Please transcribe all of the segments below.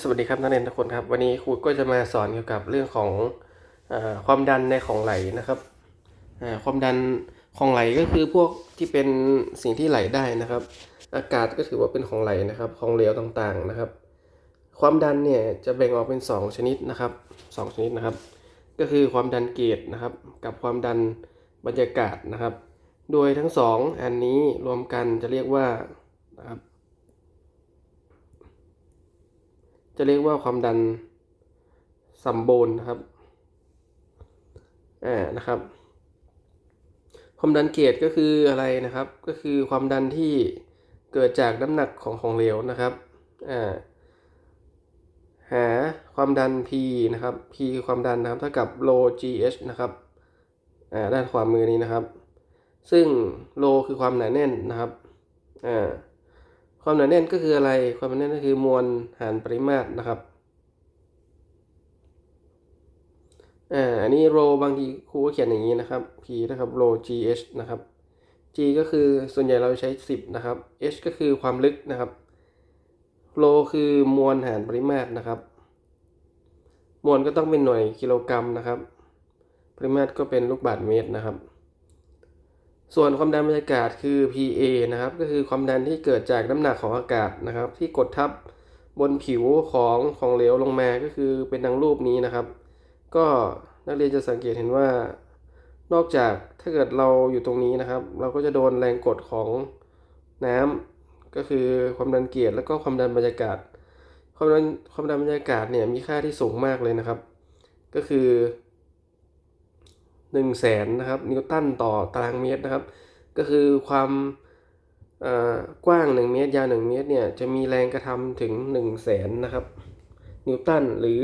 สวัสดีครับนักเรียนทุกคนครับ วันนี้ครูก็จะมาสอนเกี่ยวกับเรื่องของอความดันในของไหลนะครับความดันของไหลก็คือพวกที่เป็นสิ่งที่ไหลได้นะครับ อากาศก็ถือว่าเป็นของไหลนะครับของเหลวต่างๆนะครับ ความดันเนี่ยจะแบ่งออกเป็น 2 ชนิดนะครับสองชนิดนะครับ ก็คือความดันเกจนะครับ กับความดันบรรยากาศนะครับ โดยทั้งสองอันนี้รวมกันจะเรียกว่านะครับ จะเรียกว่าความดันสัมบูรณ์นะครับอ่านะครับ ความดันเกรดก็คืออะไรนะครับ ก็คือความดันที่เกิดจากน้ำหนักของของเหลวนะครับอ่าหาความดัน P นะครับ P คือความดันนะครับเท่ากับ rho GH นะครับอ่าด้านขวามือนี้นะครับ ซึ่ง rho คือความหนาแน่นนะครับอ่า ความหนาแน่นก็คืออะไร ความหนาแน่นก็คือมวลหารปริมาตรนะครับอ่าอันนี้โรบางทีครูก็เขียนอย่างนี้นะครับ p นะครับโร gh นะครับ g ก็คือส่วนใหญ่เราใช้ 10 นะครับ h ก็คือความลึกนะครับโลคือมวลหารปริมาตรนะครับ มวลก็ต้องเป็นหน่วยกิโลกรัมนะครับ ปริมาตรก็เป็นลูกบาศก์เมตรนะครับ ส่วนความดันบรรยากาศคือ PA นะครับ ก็คือความดันที่เกิดจากน้ำหนักของอากาศนะครับ ที่กดทับบนผิวของของเหลวลงมาก็คือเป็นดังรูปนี้นะครับ ก็นักเรียนจะสังเกตเห็นว่า นอกจากถ้าเกิดเราอยู่ตรงนี้นะครับ เราก็จะโดนแรงกดของน้ำก็คือความดันเกียรแล้วก็ความดันบรรยากาศ ความดันความดันบรรยากาศเนี่ยมีค่าที่สูงมากเลยนะครับ ก็คือ 1 0 0 0 0แสนนะครับนิวตันต่อตารางเมตรนะครับ ก็คือความกว้าง 1 เมตร ยาว 1 เมตรเนี่ยจะมีแรงกระทำถึง 1 0 0 0 0แสนนะครับนิวตันหรือ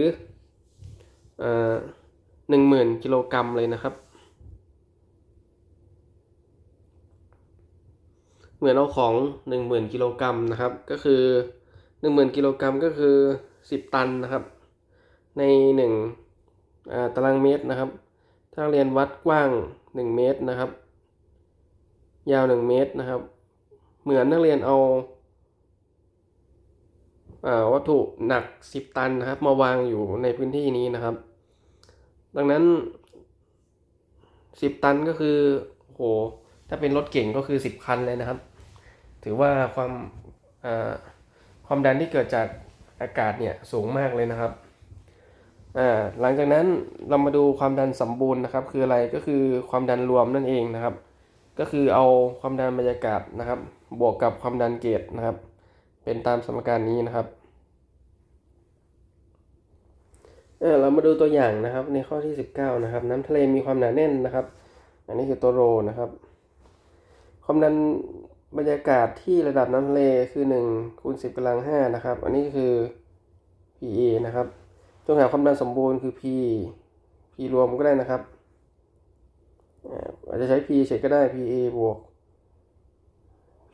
หนึ่งหมื่นกิโลกรัมเลยนะครับ เหมือนเอาของ10,000กิโลกรัมนะครับ ก็คือ10,000กิโลกรัมก็คือ10ตันนะครับ ใน1ตารางเมตรนะครับ ถ้าเรียนวัดกว้าง 1 เมตรนะครับ ยาว 1 เมตรนะครับ เหมือนนักเรียนเอาวัตถุหนัก 10 ตันนะครับ มาวางอยู่ในพื้นที่นี้นะครับ ดังนั้น 10 ตันก็คือโหถ้าเป็นรถเก่งก็คือ 10 คันเลยนะครับ ถือว่าความความดันที่เกิดจากอากาศเนี่ยสูงมากเลยนะครับ หลังจากนั้นเรามาดูความดันสมบูรณ์นะครับ คืออะไรก็คือความดันรวมนั่นเองนะครับ ก็คือเอาความดันบรรยากาศนะครับ บวกกับความดันเกจนะครับ เป็นตามสมการนี้นะครับเรามาดูตัวอย่างนะครับในข้อที่ 19 นะครับ น้ำทะเลมีความหนาแน่นนะครับ อันนี้คือตัวโรนะครับ ความดันบรรยากาศที่ระดับน้ำทะเลคือ1คูณ10กำลัง5นะครับ อันนี้คือ PA นะครับ จงหาความดันสมบูรณ์คือ P P รวมก็ได้นะครับ อาจจะใช้ P เฉยก็ได้ PA บวก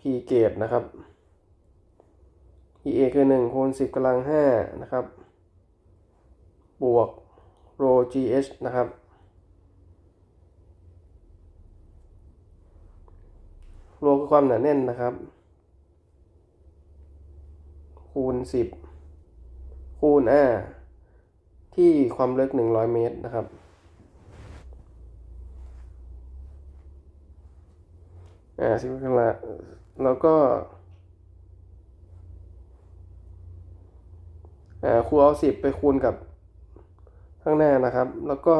P เกตนะครับ PA คือ1คูณ10กำลัง5นะครับ บวก rho GH นะครับโลคือความหนาแน่นนะครับ คูณ 10 คูณอ่า ที่ความลึก 100 เมตรนะครับ อ่าสิบกันละแล้วก็อ่าครูเอาสิบไปคูณกับข้างหน้านะครับ แล้วก็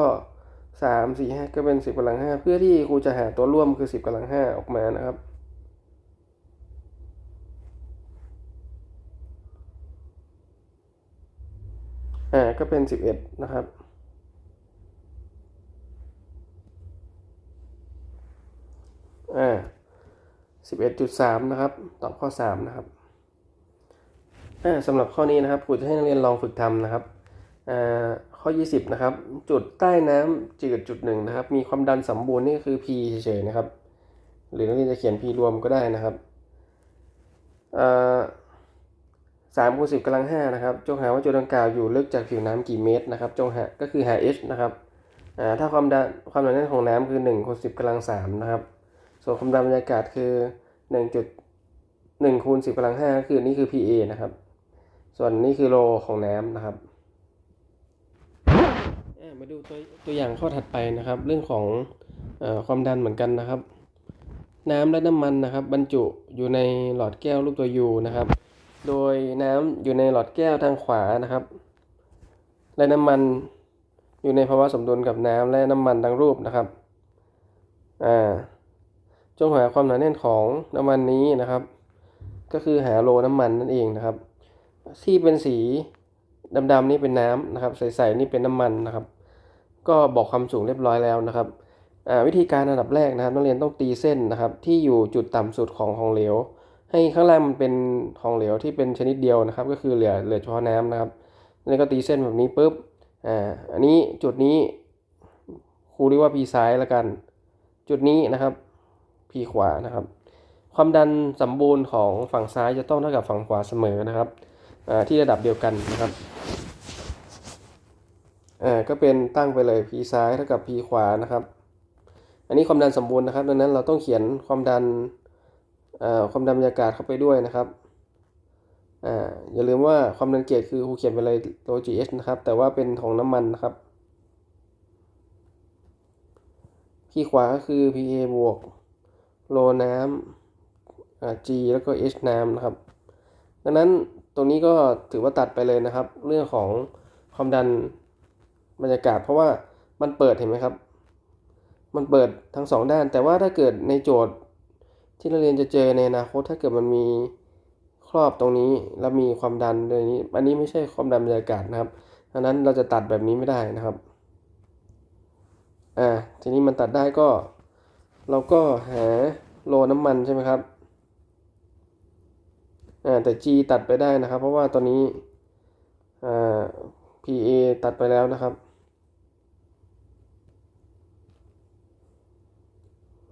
สามสี่ห้าก็เป็นสิบกำลังห้าเพื่อที่ครูจะหาตัวร่วมคือสิบกำลังห้าออกมานะครับ อ่าก็เป็นสิบเอ็ดนะครับ อ่าสิบเอ็ดจุดสามนะครับ ตอบข้อสามนะครับอ่าสำหรับข้อนี้นะครับครูจะให้นักเรียนลองฝึกทำนะครับอ่าข้อ 20 นะครับ จุดใต้น้ำจืดจุดหนึ่งนะครับ มีความดันสมบูรณ์นี่คือ P เฉยๆนะครับ หรือนักเรียนจะเขียน P รวมก็ได้นะครับอ่า สามคูณสิบกำลังห้านะครับ จงหาว่าจุดดังกล่าวอยู่ลึกจากผิวน้ำกี่เมตรนะครับ จงหา ก็คือหา h นะครับถ้าความดันความหนาแน่นของน้ำคือหนึ่งคูณสิบกำลังสามนะครับ ส่วนความดันบรรยากาศคือหนึ่งจุดหนึ่งคูณสิบกำลังห้าคือนี่คือ PA นะครับ ส่วนนี้คือโลของน้ำนะครับมาดูตัวตัวอย่างข้อถัดไปนะครับ เรื่องของอความดันเหมือนกันนะครับ น้ำและน้ำมันนะครับ บรรจุอยู่ในหลอดแก้วรูปตัว U นะครับ โดยน้ำอยู่ในหลอดแก้วทางขวานะครับ และน้ำมันอยู่ในภาวะสมดุลกับน้ำและน้ำมันดังรูปนะครับ อ่า จงหาความหนาแน่นของน้ำมันนี้นะครับ ก็คือหาโลน้ำมันนั่นเองนะครับ ที่เป็นสีดำๆนี่เป็นน้ำนะครับ ใสๆนี่เป็นน้ำมันนะครับ ก็บอกความสูงเรียบร้อยแล้วนะครับอ่าวิธีการอันดับแรกนะครับนักเรียนต้องตีเส้นนะครับ ที่อยู่จุดต่ำสุดของของเหลว ให้ข้างล่างมันเป็นของเหลวที่เป็นชนิดเดียวนะครับ ก็คือเหลือเหลือเฉพาะน้ำนะครับนี่ก็ตีเส้นแบบนี้ปุ๊บอ่าอันนี้จุดนี้ครูเรียกว่า p ซ้ายแล้วกัน จุดนี้นะครับ p ขวานะครับ ความดันสมบูรณ์ของฝั่งซ้ายจะต้องเท่ากับฝั่งขวาเสมอนะครับอ่าที่ระดับเดียวกันนะครับอ่าก็เป็นตั้งไปเลย p ซ้ายเท่ากับ p ขวานะครับ อันนี้ความดันสมบูรณ์นะครับ ดังนั้นเราต้องเขียนความดัน ความดันบรรยากาศเข้าไปด้วยนะครับออย่าลืมว่าความดันเกรคือครูเขียนไปเลยโล GH นะครับ แต่ว่าเป็นของน้ำมันนะครับ p ขวาก็คือ PA บวกโลน้ำ G แล้วก็ H น้ำนะครับ ดังนั้นตรงนี้ก็ถือว่าตัดไปเลยนะครับ เรื่องของความดันบรรยากาศ เพราะว่ามันเปิดเห็นไหมครับ มันเปิดทั้งสองด้าน แต่ว่าถ้าเกิดในโจทย์ ที่เราเรียนจะเจอในอนาคตถ้าเกิดมันมีครอบตรงนี้แล้วมีความดันเลยนี้อันนี้ไม่ใช่ความดันบรรยากาศนะครับดังนั้นเราจะตัดแบบนี้ไม่ได้นะครับอ่าทีนี้มันตัดได้ก็ เราก็หาโลน้ำมันใช่ไหมครับอ่าแต่ G ตัดไปได้นะครับ เพราะว่าตอนนี้อ่า PA ตัดไปแล้วนะครับ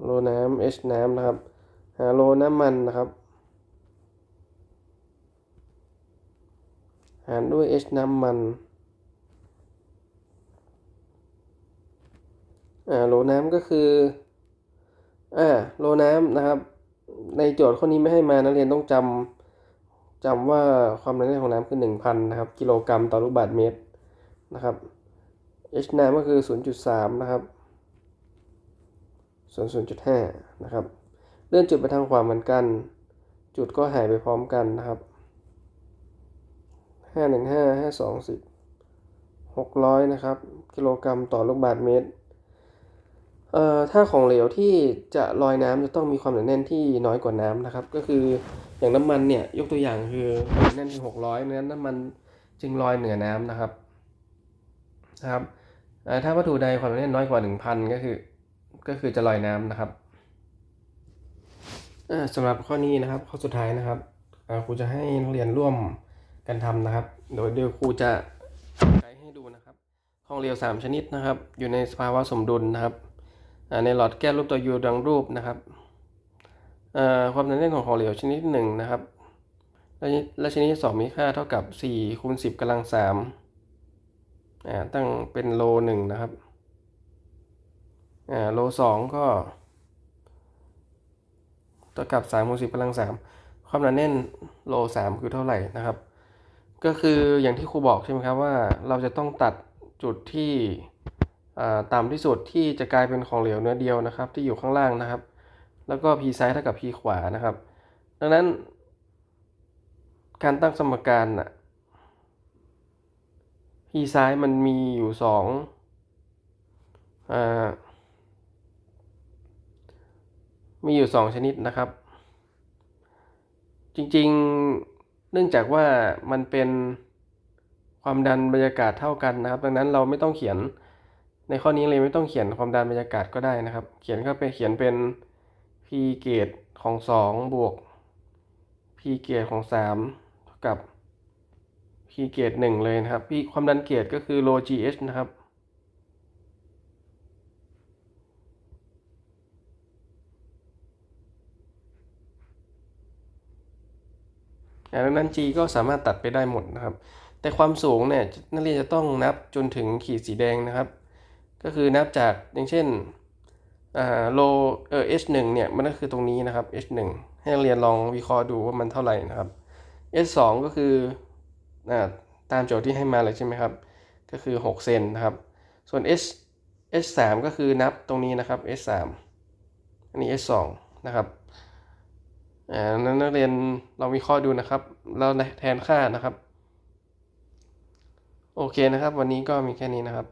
โลน้ำ H น้ำนะครับ หาโลน้ำมันนะครับ หารด้วย H น้ำมันอ่าโลน้ำก็คืออ่าโลน้ำนะครับ ในโจทย์ข้อนี้ไม่ให้มานักเรียนต้องจำจำว่าความหนาแน่นของน้ำคือ 1,000 นะครับ กิโลกรัมต่อลูกบาศก์เมตรนะครับ H น้ำก็คือ 0.3 นะครับส่วน0.5 นะครับ เลื่อนจุดไปทางขวาเหมือนกัน จุดก็หายไปพร้อมกันนะครับ515 52 10 600 นะครับ กิโลกรัมต่อลูกบาศก์เมตร เอ่อ ถ้าของเหลวที่จะลอยน้ำจะต้องมีความหนาแน่นที่น้อยกว่าน้ำนะครับ ก็คืออย่างน้ำมันเนี่ย ยกตัวอย่างคือความหนาแน่นที่600นั้นน้ำมันจึงลอยเหนือน้ำนะครับนะครับถ้าวัตถุใดความหนาแน่นน้อยกว่า 1,000 ก็คือ ก็คือจะลอยน้ำนะครับ สำหรับข้อนี้นะครับข้อสุดท้ายนะครับครูจะให้นักเรียนร่วมกันทำนะครับ โดยเดี๋ยวครูจะไกด์ให้ดูนะครับของเหลว3 ชนิดนะครับ อยู่ในสภาวะสมดุลนะครับในหลอดแก้วรูปตัวยูดังรูปนะครับความหนาแน่นของของเหลวชนิดหนึ่งนะครับและชนิดที่สองมีค่าเท่ากับ4คูณ10กำลัง3ตั้งเป็นโลหนึ่งนะครับโลสองก็ ท่ากับ3คูณ10กำลัง 3 ความหนาแน่นโล 3 คือเท่าไหร่นะครับ ก็คืออย่างที่ครูบอกใช่ไหมครับว่าเราจะต้องตัดจุดที่ต่ำที่สุดที่จะกลายเป็นของเหลวเนื้อเดียวนะครับ ที่อยู่ข้างล่างนะครับ แล้วก็ p ซ้ายเท่ากับ p ขวานะครับ ดังนั้น การตั้งสมการน่ะ p ซ้ายมันมีอยู่สองอ่า มีอยู่ 2 ชนิดนะครับ จริงๆเนื่องจากว่ามันเป็นความดันบรรยากาศเท่ากันนะครับ ดังนั้นเราไม่ต้องเขียนในข้อนี้เลยไม่ต้องเขียนความดันบรรยากาศก็ได้นะครับ เขียนก็ไปเขียนเป็น p เกรดของ 2 บวก p เกรดของ3เท่ากับ p เกรด1เลยนะครับ p ความดันเกรดก็คือ rho gh นะครับ ดังนั้น g ก็สามารถตัดไปได้หมดนะครับ แต่ความสูงเนี่ยนักเรียนจะต้องนับจนถึงขีดสีแดงนะครับ ก็คือนับจากอย่างเช่นโลเออ h 1เนี่ยมันก็คือตรงนี้นะครับ h 1ให้นักเรียนลองวิเคราะห์ดูว่ามันเท่าไหร่นะครับ h 2ก็คืออ่าตามโจทย์ที่ให้มาเลยใช่ไหมครับ ก็คือ 6 เซนนะครับ ส่วน S S 3ก็คือนับตรงนี้นะครับ S 3อันนี้ S 2นะครับ นั้นนักเรียนเราวิเคราะห์ดูนะครับ เราแทนค่านะครับ โอเคนะครับ วันนี้ก็มีแค่นี้นะครับ